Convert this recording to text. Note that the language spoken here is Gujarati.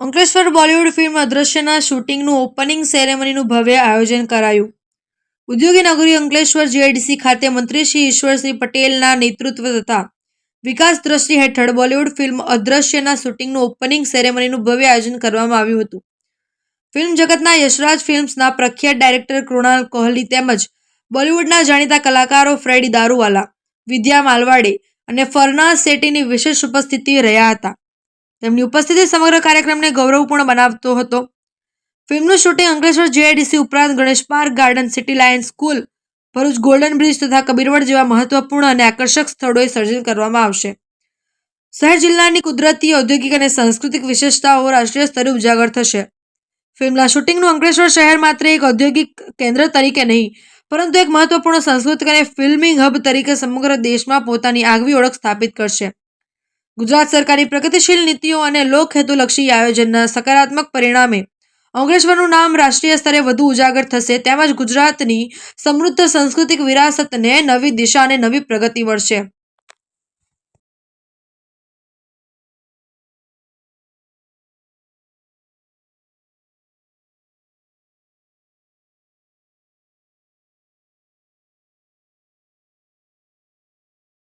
અંકલેશ્વર બોલિવૂડ ફિલ્મ અદ્રશ્યના શૂટિંગનું ઓપનિંગ સેરેમનીનું ભવ્ય આયોજન કરાયું. ઉદ્યોગી નગરી અંકલેશ્વર જીઆઈડીસી ખાતે મંત્રી શ્રી ઈશ્વરસિંહ પટેલના નેતૃત્વ તથા વિકાસ દ્રષ્ટિ હેઠળ બોલિવૂડ ફિલ્મ અદ્રશ્યના શૂટિંગનું ઓપનિંગ સેરેમનીનું ભવ્ય આયોજન કરવામાં આવ્યું હતું. ફિલ્મ જગતના યશરાજ ફિલ્મ્સના પ્રખ્યાત ડાયરેક્ટર કૃણાલ કોહલી તેમજ બોલિવૂડના જાણીતા કલાકારો ફ્રેડી દારૂવાલા, વિદ્યા માલવાડે અને ફરનાઝ શેટ્ટીની વિશેષ ઉપસ્થિતિ રહ્યા હતા. તેમની ઉપસ્થિતિ સમગ્ર કાર્યક્રમને ગૌરવપૂર્ણ બનાવતો હતો. ફિલ્મનું શૂટિંગ અંકલેશ્વર જીઆઈડીસી ઉપરાંત Ganesh park garden, city lion school, Bharuch golden bridge તથા કબીરવડ જેવા મહત્વપૂર્ણ અને આકર્ષક સ્થળોએ સર્જન કરવામાં આવશે. શહેર જિલ્લાની કુદરતી, ઔદ્યોગિક અને સાંસ્કૃતિક વિશેષતાઓ રાષ્ટ્રીય સ્તરે ઉજાગર થશે. ફિલ્મના શૂટિંગનું અંકલેશ્વર શહેર માત્ર એક ઔદ્યોગિક કેન્દ્ર તરીકે નહીં, પરંતુ એક મહત્વપૂર્ણ સાંસ્કૃતિક અને ફિલ્મિંગ હબ તરીકે સમગ્ર દેશમાં પોતાની આગવી ઓળખ સ્થાપિત કરશે. ગુજરાત સરકારની પ્રગતિશીલ નીતિઓ અને લોકહેતુલક્ષી આયોજનના સકારાત્મક પરિણામે અંકલેશ્વરનું નામ રાષ્ટ્રીય સ્તરે વધુ ઉજાગર થશે તેમજ ગુજરાતની સમૃદ્ધ સાંસ્કૃતિક વિરાસતને નવી દિશા અને નવી પ્રગતિ મળશે